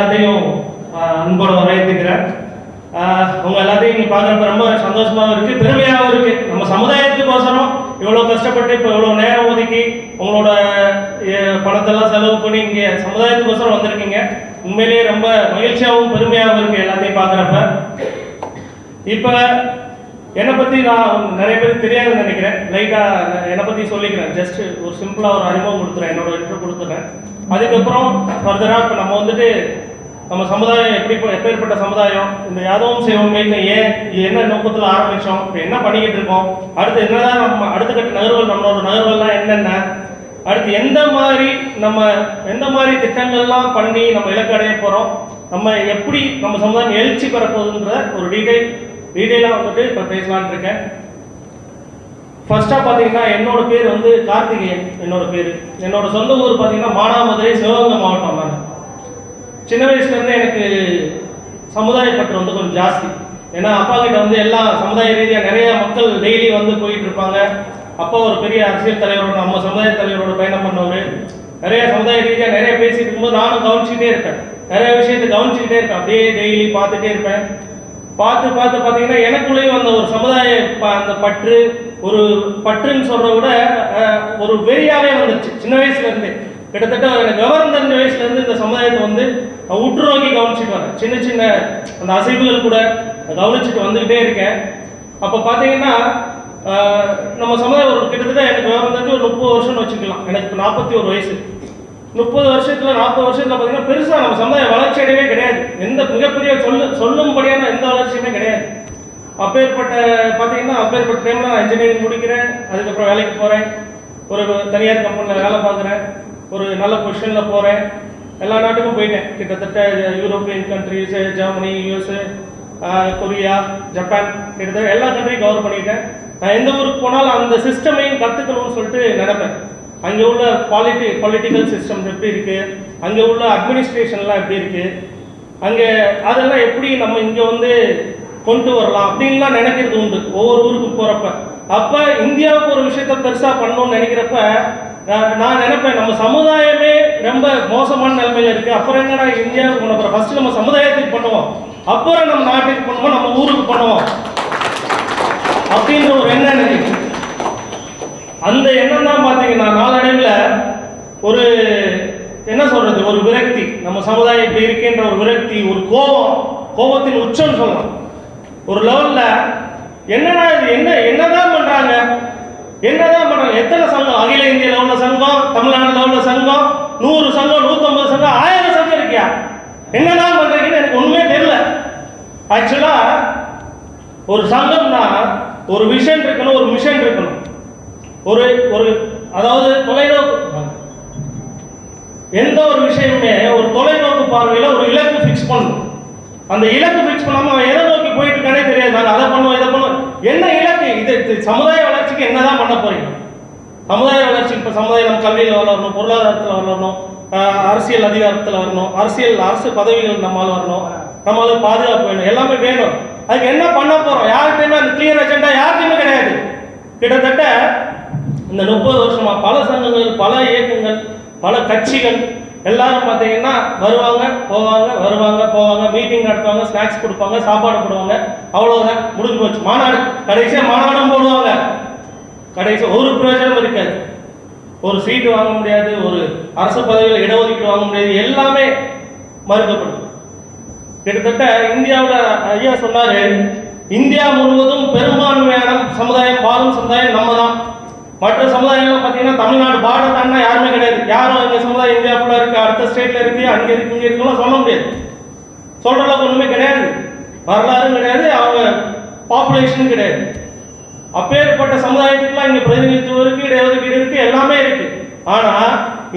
எல்லாத்தையும் அன்போடு அன்போட வரவேற்றுக்கிறேன் அவங்க எல்லாத்தையும் இங்கே பார்க்குறப்ப ரொம்ப சந்தோஷமாகவும் இருக்குது பெருமையாகவும் இருக்குது நம்ம சமுதாயத்துக்கோசரம் இவ்வளோ கஷ்டப்பட்டு இப்போ இவ்வளோ நேரம் ஒதுக்கி உங்களோட பணத்தெல்லாம் செலவு பண்ணி இங்கே சமுதாயத்துக்கோசரம் வந்திருக்கீங்க. உண்மையிலேயே ரொம்ப மகிழ்ச்சியாகவும் பெருமையாகவும் இருக்குது எல்லாத்தையும் பார்க்குறப்ப. இப்போ என்னை பற்றி நான் நிறைய பேருக்கு தெரியாதுன்னு நினைக்கிறேன். லைட்டாக என்னை பற்றி சொல்லிக்கிறேன். ஜஸ்ட் ஒரு சிம்பிளாக ஒரு அறிமுகம் கொடுத்துறேன். என்னோட இன்ட்ரோ கொடுத்துறேன். அதுக்கப்புறம் ஃபர்தராக இப்போ நம்ம வந்துட்டு நம்ம சமுதாயம் எப்படி எப்பேற்பட்ட சமுதாயம்? இந்த யாதவம் செய்வோம் ஏன் இது என்ன நோக்கத்தில் ஆரம்பித்தோம் இப்போ என்ன பண்ணிக்கிட்டு இருக்கோம்? அடுத்து என்னதான் நம்ம அடுத்த கட்ட நகர்வுகள் நம்மளோட நகர்வுகள்லாம் என்னென்ன? அடுத்து எந்த மாதிரி நம்ம எந்த மாதிரி திட்டங்கள்லாம் பண்ணி நம்ம இலக்கு அடைய போகிறோம் நம்ம எப்படி நம்ம சமுதாயம் எழுச்சி பெறப்போகுதுன்ற ஒரு டீடைல் டீடைலாக வந்துட்டு இப்போ பேசலான் இருக்கேன். ஃபர்ஸ்ட்டாக பார்த்தீங்கன்னா என்னோட பேர் வந்து கார்த்திகேயன் என்னோட பேர். என்னோட சொந்த ஊர் பார்த்தீங்கன்னா மானாமதுரை சிவகங்கை மாவட்டம் தான். சின்ன வயசுலேருந்து எனக்கு சமுதாய பற்று வந்து கொஞ்சம் ஜாஸ்தி. ஏன்னா அப்பா கிட்ட வந்து எல்லா சமுதாய ரீதியாக நிறைய மக்கள் டெய்லி வந்து போயிட்டு இருப்பாங்க. அப்பா ஒரு பெரிய அரசியல் தலைவரோட நம்ம சமுதாய தலைவரோட பயணம் பண்ணவர். நிறைய சமுதாய ரீதியாக நிறைய பேசிட்டு இருக்கும்போது நானும் கவனிச்சுட்டே இருப்பேன். நிறைய விஷயத்தை கவனிச்சுக்கிட்டே இருப்பேன். அப்படியே டெய்லி பார்த்துட்டே இருப்பேன். பார்த்து பார்த்து பார்த்தீங்கன்னா எனக்குள்ளேயும் அந்த ஒரு சமுதாய ப- அந்த பற்று ஒரு பற்றுன்னு சொல்கிறத விட ஒரு வெறியாவே வந்துருச்சு. சின்ன வயசுலேருந்து கிட்டத்தட்ட எனக்கு விவரம் தெரிஞ்ச வயசுலேருந்து இந்த சமுதாயத்தை வந்து உற்று நோக்கி கவனிச்சுட்டு வரேன். சின்ன சின்ன அந்த அசைவுகள் கூட கவனிச்சுட்டு வந்துக்கிட்டே இருக்கேன். அப்போ பார்த்தீங்கன்னா நம்ம சமுதாயம் ஒரு கிட்டத்தட்ட எனக்கு வந்துட்டு ஒரு முப்பது வருஷம்னு வச்சுக்கலாம். எனக்கு இப்போ நாற்பத்தி ஒரு வயசு. முப்பது வருஷத்துல நாற்பது வருஷத்துல பார்த்தீங்கன்னா பெருசாக நம்ம சமுதாய வளர்ச்சி அடையவே கிடையாது. எந்த மிகப்பெரிய சொல்லு சொல்லும்படியான எந்த வளர்ச்சியுமே கிடையாது. அப்பேற்பட்ட பார்த்தீங்கன்னா அப்பேற்பட்ட டைம்ல நான் இன்ஜினியரிங் முடிக்கிறேன். அதுக்கப்புறம் வேலைக்கு போகிறேன் ஒரு தனியார் கம்பெனியில் வேலை பார்க்குறேன். ஒரு நல்ல பொசிஷனில் போகிறேன் எல்லா நாட்டுக்கும் போயிட்டேன். கிட்டத்தட்ட European countries Germany US Korea Japan கிட்டத்தட்ட எல்லா கண்ட்ரியும் கவர் பண்ணிட்டேன். நான் எந்த ஊருக்கு போனாலும் அந்த சிஸ்டமையும் கற்றுக்கணும்னு சொல்லிட்டு நினைப்பேன். அங்கே உள்ள பாலிட்டி பொலிட்டிக்கல் சிஸ்டம் எப்படி இருக்குது அங்கே உள்ள அட்மினிஸ்ட்ரேஷன்லாம் எப்படி இருக்குது அங்கே அதெல்லாம் எப்படி நம்ம இங்கே வந்து கொண்டு வரலாம்? அப்படின்லாம் நினைக்கிறது உண்டு. ஒவ்வொரு ஊருக்கு போகிறப்ப அப்போ இந்தியாவுக்கு ஒரு விஷயத்த பெருசாக பண்ணணும்னு நினைக்கிறப்ப நான் நினைப்பேன் நம்ம சமுதாயமே ரொம்ப மோசமான நிலைமையில இருக்கு. அப்புறம் என்னடா இந்தியாவுக்கு பண்ண போகிறோம் ஃபர்ஸ்ட் நம்ம சமுதாயத்துக்கு பண்ணுவோம். அப்புறம் நம்ம நாட்டுக்கு பண்ணுவோம் நம்ம ஊருக்கு பண்ணுவோம். அப்படின்ற ஒரு எண்ணம் எனக்கு. அந்த எண்ணம் தான் பார்த்தீங்கன்னா நாளடைவில் ஒரு என்ன சொல்றது ஒரு விரக்தி. நம்ம சமுதாயம் இப்படி இருக்கின்ற ஒரு விரக்தி ஒரு கோபம். கோபத்தின் உச்சம் சொல்லலாம். ஒரு லெவல்ல என்னடா இது? என்ன என்னதான் பண்றாங்க? என்னதான் பண்றாங்க? எத்தனை சங்கம் அகில இந்திய லெவல்ல தமிழ்நாடு லெவல்ல சங்கம்? நூறு சங்கம் நூத்தம்பது சங்கம் ஆயிரம் சங்கம் இருக்கியா? என்னதான் பண்றீங்கன்னு எனக்கு ஒண்ணுமே தெரியல. ஆக்சுவலா ஒரு சங்கம்னா ஒரு விஷன் இருக்கணும் ஒரு மிஷன் இருக்கணும். ஒரு ஒரு அதாவது தொலைநோக்கு எந்த ஒரு விஷயமுமே ஒரு தொலைநோக்கு பார்வையில் ஒரு இலக்கு ஃபிக்ஸ் பண்ணணும். அந்த இலக்கு ஃபிக்ஸ் பண்ணாம அவன் எதை நோக்கி போயிட்டு இருக்கானே தெரியாது. நாங்கள் அதை பண்ணுவோம் இதை பண்ணுவோம் என்ன இலக்கு? இது இது சமுதாய வளர்ச்சிக்கு என்னதான் பண்ண போறீங்க? சமுதாய வளர்ச்சி இப்போ சமுதாயம் நம்ம கல்வியில் வளரணும் பொருளாதாரத்தில் வளரணும் அரசியல் அதிகாரத்தில் வரணும் அரசியல் அரசு பதவிகள் நம்மால் வரணும் நம்மளால பாதுகாப்பு வேணும் எல்லாமே வேணும். அதுக்கு என்ன பண்ண போறோம்? யார்கிட்டயுமே அந்த கிளியர் அஜெண்டா யார்கிட்டயுமே கிடையாது. கிட்டத்தட்ட இந்த முப்பது வருஷமா பல சங்கங்கள் பல இயக்கங்கள் பல கட்சிகள் எல்லாரும் பார்த்தீங்கன்னா வருவாங்க போவாங்க வருவாங்க போவாங்க மீட்டிங் நடத்துவாங்க ஸ்நாக்ஸ் கொடுப்பாங்க சாப்பாடு போடுவாங்க. அவ்வளோதான் முடிஞ்சு போச்சு. மாநாடு கடைசியாக மாநாடும் போடுவாங்க. கடைசி ஒரு பிரயோஜனம் இருக்காது. ஒரு சீட்டு வாங்க முடியாது ஒரு அரசு பதவியில் இடஒதுக்கீடு வாங்க முடியாது எல்லாமே மறுக்கப்படும். கிட்டத்தட்ட இந்தியாவில் ஐயா சொன்னாரு இந்தியா முழுவதும் பெரும்பான்மையான சமுதாயம் வாழும் சமுதாயம் நம்ம தான் மற்ற சமுதாயங்கள் பார்த்தீங்கன்னா தமிழ்நாடு பார்டர் தாண்டா யாருமே கிடையாது. யாரும் எங்க சமுதாயம் இந்தியா ஃபுல்லாக இருக்கு அடுத்த ஸ்டேட்ல இருக்கு அங்கே இருக்கு இங்கே இருக்குலாம் சொல்ல முடியாது. சொல்ற அளவுக்கு கிடையாது. வரலாறும் கிடையாது அவங்க பாப்புலேஷனும் கிடையாது. அப்பேற்பட்ட சமுதாயத்துக்குலாம் இங்கே பிரதிநிதித்துவம் இருக்கு இடஒதுக்கீடு இருக்கு எல்லாமே இருக்கு. ஆனா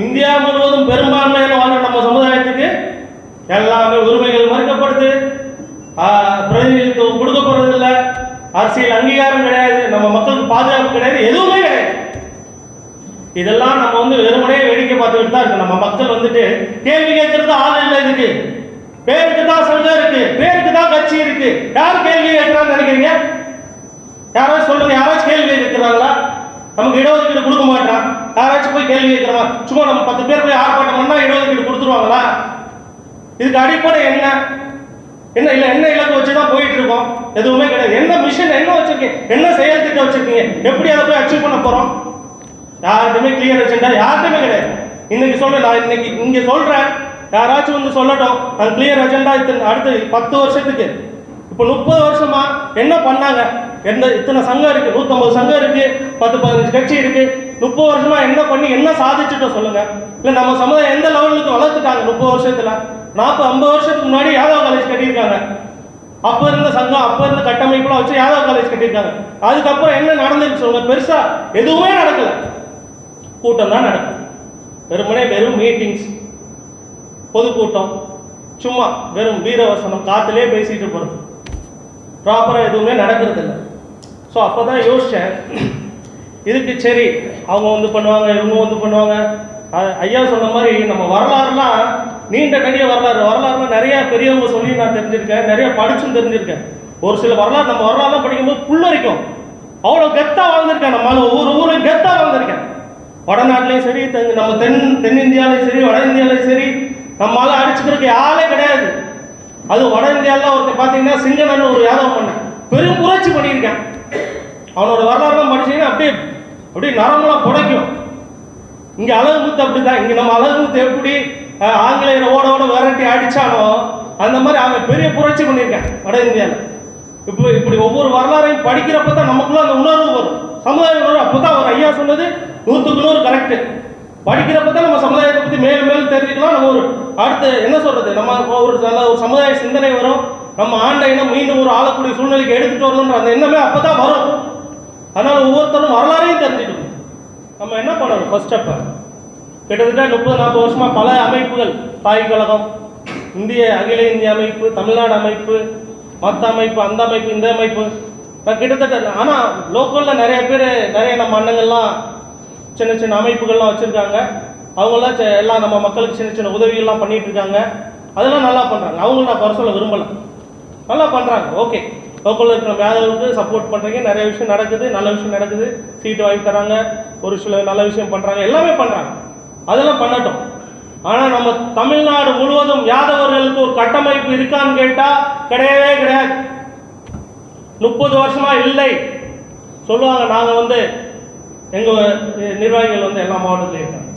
இந்தியா முழுவதும் பெரும்பான்மையான வாழ்ற நம்ம சமுதாயத்துக்கு எல்லாமே உரிமைகள் மறுக்கப்படுது. பிரதிநிதித்துவம் கொடுக்கப்படுறது இல்லை அரசியல் அங்கீகாரம் கிடையாது. நம்ம மக்களுக்கு பாதுகாப்பு கிடையாது. எதுவுமே கிடையாது. இதெல்லாம் நம்ம வந்து வெறுமனே வேடிக்கை பார்த்துக்கிட்டு தான் இருக்கு நம்ம மக்கள் வந்துட்டு கேள்வி கேட்கறது ஆள் இல்லை இதுக்கு. பேருக்கு தான் சங்கம் இருக்கு. பேருக்கு தான் கட்சி இருக்கு. யார் கேள்வி கேட்கறான்னு நினைக்கிறீங்க? யாராச்சும் சொல்லுங்க யாராச்சும் கேள்வி கேட்கிறாங்களா? நமக்கு இடஒதுக்கீடு கொடுக்க மாட்டான் யாராச்சும் போய் கேள்வி கேட்கிறோமா சும்மா நம்ம பத்து பேர் போய் ஆர்ப்பாட்டம் பண்ணா இடஒதுக்கீடு கொடுத்துருவாங்களா? இதுக்கு அடிப்படை என்ன? என்ன இல்லை என்ன இலக்கு வச்சு தான் போயிட்டு இருக்கோம் எதுவுமே கிடையாது. என்ன மிஷன் என்ன வச்சிருக்கீங்க என்ன செயல் திட்டம் வச்சிருக்கீங்க? எப்படி அதை போய் அச்சீவ் பண்ண போறோம்? யார்கிட்டமே கிளியர் வச்சுட்டா யார்கிட்டமே கிடையாது. இன்னைக்கு சொல்றேன் நான் இன்னைக்கு இங்க சொல்றேன். யாராச்சும் வந்து சொல்லட்டும். நான் கிளியர் அஜெண்டா இத்தனை அடுத்து பத்து வருஷத்துக்கு. இப்போ முப்பது வருஷமா என்ன பண்ணாங்க? எந்த இத்தனை சங்கம் இருக்கு? நூத்தம்பது சங்கம் இருக்கு. பத்து பதினஞ்சு கட்சி இருக்கு. முப்பது வருஷமா என்ன பண்ணி என்ன சாதிச்சுட்டோம் சொல்லுங்க. இல்ல நம்ம சமுதாயம் எந்த லெவலுக்கு வளர்த்துட்டாங்க முப்பது வருஷத்துல? நாற்பது ஐம்பது வருஷத்துக்கு முன்னாடி யாதவ் காலேஜ் கட்டியிருக்காங்க. அப்ப இருந்த சங்கம் அப்ப இருந்த கட்டமைப்புலாம் வச்சு யாதவ் காலேஜ் கட்டியிருக்காங்க. அதுக்கப்புறம் என்ன நடந்துச்சு சொல்லுங்க. பெருசா எதுவுமே நடக்கல. கூட்டம் தான் நடக்கும். வெறுமனே வெறும் மீட்டிங்ஸ் பொதுக்கூட்டம். சும்மா வெறும் வீரவசனம் காத்துலயே பேசிட்டு போறது. ப்ராப்பராக எதுவுமே நடக்கிறது இல்லை ஸோ அப்போ தான் யோசித்தேன் இதுக்கு சரி அவங்க வந்து பண்ணுவாங்க இவங்க வந்து பண்ணுவாங்க. ஐயா சொன்ன மாதிரி நம்ம வரலாறுலாம் நீண்ட கடிய வரலாறு. வரலாறுலாம் நிறையா பெரியவங்க சொல்லி நான் தெரிஞ்சிருக்கேன். நிறைய படிச்சும் தெரிஞ்சிருக்கேன். ஒரு சில வரலாறு நம்ம வரலாறுலாம் படிக்கும்போது புல்லரிக்கும். அவ்வளோ கெத்தாக வாழ்ந்திருக்கேன் நம்மளால ஒவ்வொரு ஊரும் கெத்தாக வாழ்ந்திருக்கேன். வடநாட்டிலையும் சரி தென் நம்ம தென் தென்னிந்தியாலையும் சரி வட இந்தியாலையும் சரி நம்மளால அடிச்சுக்கிறதுக்கு யாரே கிடையாது. அது வட இந்தியாவில் ஒருத்தர் பார்த்தீங்கன்னா சிங்கனன்னு ஒரு யாதவ பண்ணேன். பெரும் புரட்சி பண்ணியிருக்கேன். அவனோட வரலாறுலாம் படிச்சீங்கன்னா அப்படியே அப்படியே நரம்பெல்லாம் புடைக்கும். இங்க அப்படி அப்படிதான் இங்க நம்ம அழகுமுத்து எப்படி ஆங்கிலேயரை ஓட ஓட விரட்டி அடித்தானோ அந்த மாதிரி அவன் பெரிய புரட்சி பண்ணியிருக்கேன் வட இந்தியாவில் இப்போ இப்படி ஒவ்வொரு வரலாறையும் படிக்கிறப்ப தான் நமக்குள்ள அந்த உணர்வு வரும். சமுதாய உணர்வு அப்பதான் அவர் ஐயா சொன்னது நூற்றுக்கு நூறு கரெக்ட் படிக்கிறப்ப தான் நம்ம சமுதாயத்தை பற்றி மேலும் மேலும் தெரிஞ்சுக்கலாம். நம்ம ஒரு அடுத்து என்ன சொல்றது? நம்ம ஒரு நல்ல ஒரு சமுதாய சிந்தனை வரும். நம்ம ஆண்ட மீண்டும் ஒரு ஆளக்கூடிய சூழ்நிலைக்கு எடுத்துகிட்டு வரணுன்ற அந்த எண்ணமே அப்போ தான் வரும். அதனால் ஒவ்வொருத்தரும் வரலாறையும் தெரிஞ்சுக்கணும். நம்ம என்ன பண்ணணும்? ஃபர்ஸ்ட் ஸ்டெப்பை கிட்டத்தட்ட முப்பது நாற்பது வருஷமாக பல அமைப்புகள். தாய் கழகம் இந்திய அகில இந்திய அமைப்பு தமிழ்நாடு அமைப்பு மற்ற அமைப்பு அந்த அமைப்பு இந்த அமைப்பு. நான் கிட்டத்தட்ட ஆனால் லோக்கலில் நிறைய பேர் நிறைய நம்ம அண்ணங்கள்லாம் சின்ன சின்ன அமைப்புகள்லாம் வச்சுருக்காங்க. அவங்களாம் செ- எல்லாம் நம்ம மக்களுக்கு சின்ன சின்ன உதவிகள்லாம் பண்ணிகிட்டு இருக்காங்க. அதெல்லாம் நல்லா பண்ணுறாங்க அவங்களும் நான் குறை சொல்ல விரும்பலை. நல்லா பண்ணுறாங்க ஓகே லோக்கலில் இருக்கிற வேதவர்களுக்கு சப்போர்ட் பண்ணுறீங்க நிறைய விஷயம் நடக்குது நல்ல விஷயம் நடக்குது. சீட்டு வாங்கி தராங்க. ஒரு சில நல்ல விஷயம் பண்ணுறாங்க எல்லாமே பண்ணுறாங்க அதெல்லாம் பண்ணட்டும். ஆனால் நம்ம தமிழ்நாடு முழுவதும் யாதவர்களுக்கு ஒரு கட்டமைப்பு இருக்கான்னு கேட்டால் கிடையவே கிடையாது. முப்பது வருஷமா இல்லை. சொல்லுவாங்க நாங்கள் வந்து எங்கள் நிர்வாகிகள் வந்து எல்லா மாவட்டத்துலையும் இருக்காங்க.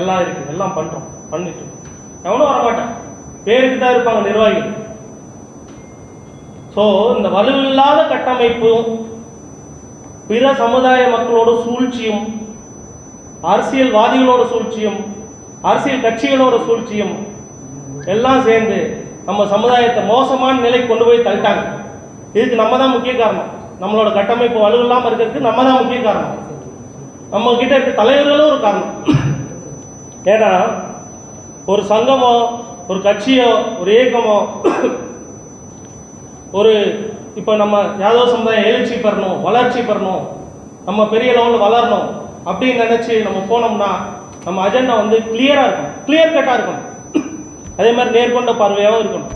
எல்லாம் இருக்குது. எல்லாம் பண்ணுறோம் பண்ணிட்டு எவனும் வரமாட்டேன். பேருக்கு தான் இருப்பாங்க நிர்வாகிகள். ஸோ இந்த வலுவில்லாத கட்டமைப்பும் பிற சமுதாய மக்களோட சூழ்ச்சியும் அரசியல்வாதிகளோட சூழ்ச்சியும் அரசியல் கட்சிகளோட சூழ்ச்சியும் எல்லாம் சேர்ந்து நம்ம சமுதாயத்தை மோசமான நிலைக்கு கொண்டு போய் தள்ளிட்டாங்க. இதுக்கு நம்ம தான் முக்கிய காரணம். நம்மளோட கட்டமைப்பு வலுவில்லாமல் இருக்கிறதுக்கு நம்ம தான் முக்கிய காரணம். நம்ம கிட்ட இருக்க தலைவர்களும் ஒரு காரணம். ஏன்னா ஒரு சங்கமோ ஒரு கட்சியோ ஒரு இயக்கமோ ஒரு இப்போ நம்ம யாதவ சமுதாயம் எழுச்சி பெறணும் வளர்ச்சி பெறணும் நம்ம பெரிய லெவலில் வளரணும் அப்படின்னு நினச்சி நம்ம போனோம்னா நம்ம அஜெண்டா வந்து கிளியராக இருக்கும் கிளியர் கட்டாக இருக்கணும். அதே மாதிரி நேர்கொண்ட பார்வையாகவும் இருக்கணும்.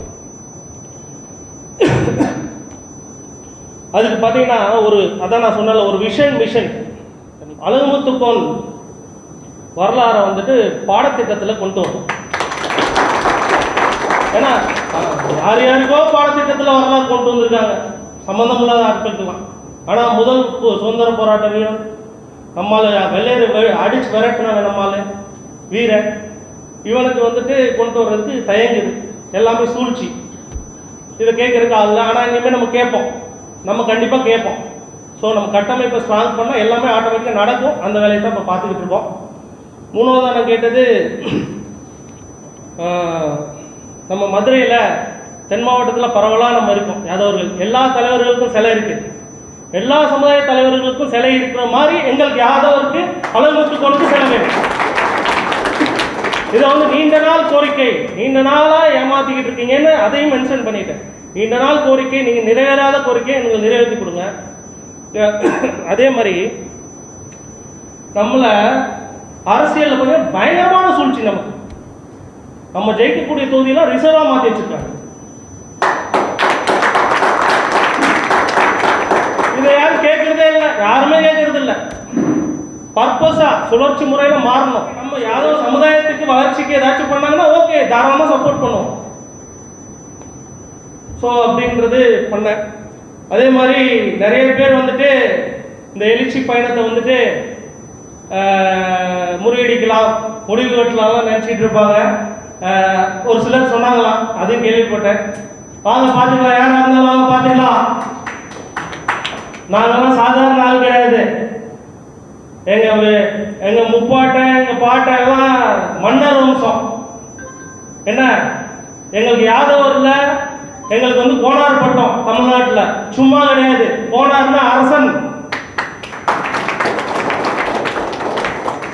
அதுக்கு பார்த்தீங்கன்னா ஒரு அதான் நான் சொன்னல ஒரு விஷன் மிஷன் அழகுமுத்துக்கோன் வரலாறை வந்துட்டு பாடத்திட்டத்தில் கொண்டு வரும் ஏன்னா யார் யாருக்கோ பாடத்திட்டத்தில் வரலாறு கொண்டு வந்திருக்காங்க. சம்மந்தம் இல்லாத ஆட்களுக்கெல்லாம். ஆனால் முதல் சுதந்திர போராட்ட வீரன் நம்மால் வெள்ளையர் அடிச்சு விரட்டினாங்க நம்மால். வீரன். இவனுக்கு வந்துட்டு கொண்டு வர்றதுக்கு தயங்குது. எல்லாமே சூழ்ச்சி. இதை கேட்குறதுக்கு ஆள் ஆனால் இனிமேல் நம்ம கேட்போம். நம்ம கண்டிப்பாக கேட்போம். ஸோ நம்ம கட்டமைப்பை ஸ்ட்ராங் பண்ணால் எல்லாமே ஆட்டோமேட்டிக்காக நடக்கும். அந்த வேலையை தான் இப்போ பார்த்துக்கிட்டு இருக்கோம். மூணாவது நான் கேட்டது நம்ம மதுரையில் தென் மாவட்டத்தில் பரவலாக நம்ம இருக்கோம். யாதவர்கள் எல்லா தலைவர்களுக்கும் சிலை இருக்கு. எல்லா சமுதாய தலைவர்களுக்கும் சிலை இருக்கிற மாதிரி எங்களுக்கு யாதவருக்கு அளவுக்கு கொண்டு சிலை வேணும். இதை வந்து நீண்ட நாள் கோரிக்கை. நீண்ட நாளாக ஏமாத்திக்கிட்டு இருக்கீங்கன்னு அதையும் மென்ஷன் பண்ணிட்டேன். நீண்ட நாள் கோரிக்கை நீங்கள் நிறைவேறாத கோரிக்கையை எங்களுக்கு நிறைவேற்றி கொடுங்க. அதே மாதிரி நம்மளை அரசியலில் கொஞ்சம் பயங்கரமான சூழ்ச்சி நமக்கு. நம்ம ஜெயிக்கக்கூடிய தொகுதியெல்லாம் ரிசர்வாக மாற்றி வச்சுருக்காங்க. இதை யாரும் கேட்கறதே இல்லை. யாருமே கேட்கறது இல்லை. பர்பஸா சுழற்சி முறையில் மாறணும். நம்ம யாரோ சமுதாயத்துக்கு வளர்ச்சிக்கு ஏதாச்சும் பண்ணாங்கன்னா ஓகே தாராளமாக சப்போர்ட் பண்ணுவோம். ஸோ அப்படின்றது பண்ணேன். அதே மாதிரி நிறைய பேர் வந்துட்டு இந்த எழுச்சி பயணத்தை வந்துட்டு முறியடிக்கலாம் முடிவு கட்டலாம்லாம் நினச்சிட்டு இருப்பாங்க. ஒரு சிலர் சொன்னாங்களாம். அதையும் கேள்விப்பட்டேன். வாங்க பார்த்துக்கலாம் யாரா இருந்தாலும் வாங்க பார்த்துக்கலாம் நாங்கெல்லாம் சாதாரண ஆள் கிடையாது. எங்க எங்கள் எங்க முப்பாட்டை எங்க பாட்டை எல்லாம் மன்னர் வம்சம். என்ன? எங்களுக்கு யாதவர் எங்களுக்கு வந்து கோனார் பட்டம் தமிழ்நாட்டில். சும்மா கிடையாது. கோனார்னா அரசன்.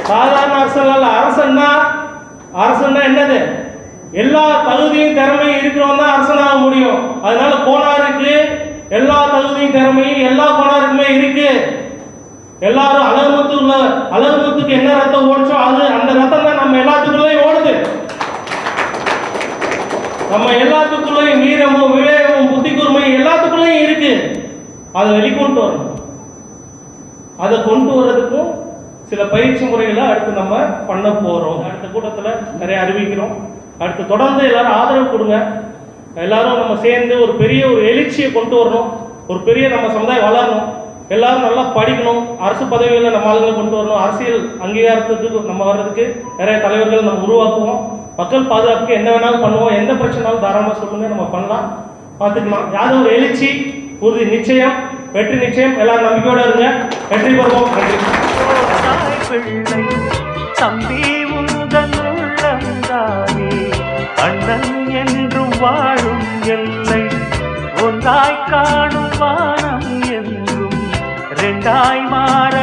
சாதாரண அரசன் அல்ல. அரசன்னா அரசன்னா என்னது? எல்லா தகுதியும் திறமையும் இருக்கிறவன் தான் அரசனாக முடியும். அதனால கோனாருக்கு எல்லா தகுதியும் திறமையும் எல்லா கோனாருக்குமே இருக்கு. எல்லாரும் அழகுமுத்து உள்ள அலகுமத்துக்கு என்ன ரத்தம் ஓடிச்சோ அது அந்த ரத்தம் தான் நம்ம எல்லாத்துக்குள்ளேயும் ஓடுது. நம்ம எல்லாத்துக்குள்ளேயும் வீரமும் விவேகமும் புத்தி கூர்மையும் எல்லாத்துக்குள்ளேயும் இருக்கு. அதை வெளிக்கொண்டு வரணும். அதை கொண்டு வர்றதுக்கும் சில பயிற்சி முறைகளை அடுத்து நம்ம பண்ண போறோம். அடுத்த கூட்டத்தில் நிறைய அறிவிக்கிறோம். அடுத்து தொடர்ந்து எல்லாரும் ஆதரவு கொடுங்க. எல்லாரும் நம்ம சேர்ந்து ஒரு பெரிய ஒரு எழுச்சியை கொண்டு வரணும். ஒரு பெரிய நம்ம சமுதாயம் வளரணும். எல்லாரும் நல்லா படிக்கணும். அரசு பதவிகளில் நம்ம ஆளுங்களை கொண்டு வரணும். அரசியல் அங்கீகாரத்துக்கு நம்ம வர்றதுக்கு நிறைய தலைவர்கள் நம்ம உருவாக்குவோம். மக்கள் பாதுகாப்புக்கு என்ன வேணாலும் பண்ணுவோம். எந்த பிரச்சனாலும் தாராளமாக சொல்லுங்க. நம்ம பண்ணலாம். பார்த்துக்கலாம். யாரும் ஒரு எழுச்சி உறுதி நிச்சயம் வெற்றி நிச்சயம். எல்லாரும் நம்பிக்கையோடு இருங்க. வெற்றி பெறுவோம். நன்றி. தம்பி ஒன்றாய் காணும் வானம் என்றும் ரெண்டாய் மாற